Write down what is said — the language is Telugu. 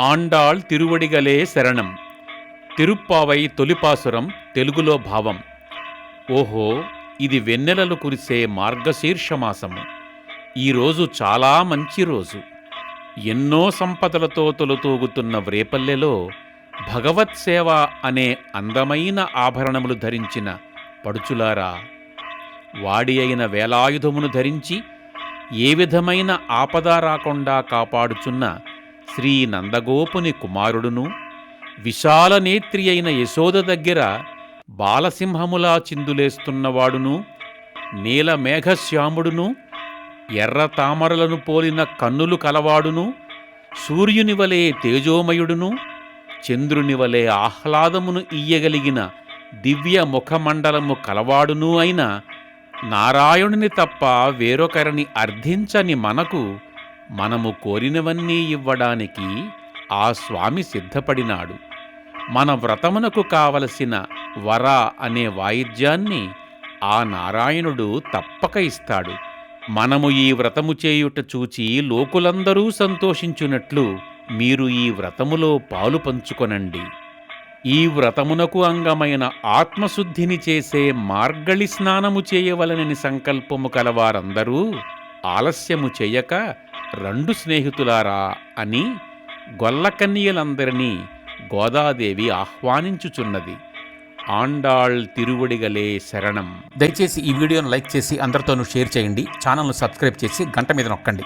ఆండాళ్ తిరువడిగలే శరణం తిరుప్పావై తొలిపాసురం తెలుగులో భావం ఓహో ఇది వెన్నెలలు కురిసే మార్గశీర్షమాసము ఈరోజు చాలా మంచి రోజు. ఎన్నో సంపదలతో తొలతూగుతున్న వ్రేపల్లెలో భగవత్ సేవ అనే అందమైన ఆభరణములు ధరించిన పడుచులారా వాడి అయిన వేలాయుధమును ధరించి ఏ విధమైన ఆపద రాకుండా కాపాడుచున్న శ్రీ నందగోపుని కుమారుడును విశాలనేత్రి అయిన యశోద దగ్గర బాలసింహములా చిందులేస్తున్నవాడును నీలమేఘశ్యాముడును ఎర్ర తామరలను పోలిన కన్నులు కలవాడును సూర్యుని వలె తేజోమయుడును చంద్రుని వలె ఆహ్లాదమును ఇయ్యగలిగిన దివ్య ముఖమండలము కలవాడును అయిన నారాయణుని తప్ప వేరొకరిని అర్థించని మనకు మనము కోరినవన్నీ ఇవ్వడానికి ఆ స్వామి సిద్ధపడినాడు. మన వ్రతమునకు కావలసిన వర అనే వాయిద్యాన్ని ఆ నారాయణుడు తప్పక ఇస్తాడు. మనము ఈ వ్రతము చేయుట చూచి లోకులందరూ సంతోషించున్నట్లు మీరు ఈ వ్రతములో పాలు పంచుకొనండి. ఈ వ్రతమునకు అంగమైన ఆత్మశుద్ధిని చేసే మార్గళి స్నానము చేయవలనని సంకల్పము కలవారందరూ ఆలస్యము చేయక రెండు స్నేహితులారా అని గొల్లకన్యలందరినీ గోదాదేవి ఆహ్వానించుచున్నది. ఆండాళ్ తిరువడిగలే శరణం. దయచేసి ఈ వీడియోను లైక్ చేసి అందరితోనూ షేర్ చేయండి. ఛానల్ను సబ్స్క్రైబ్ చేసి గంట మీద నొక్కండి.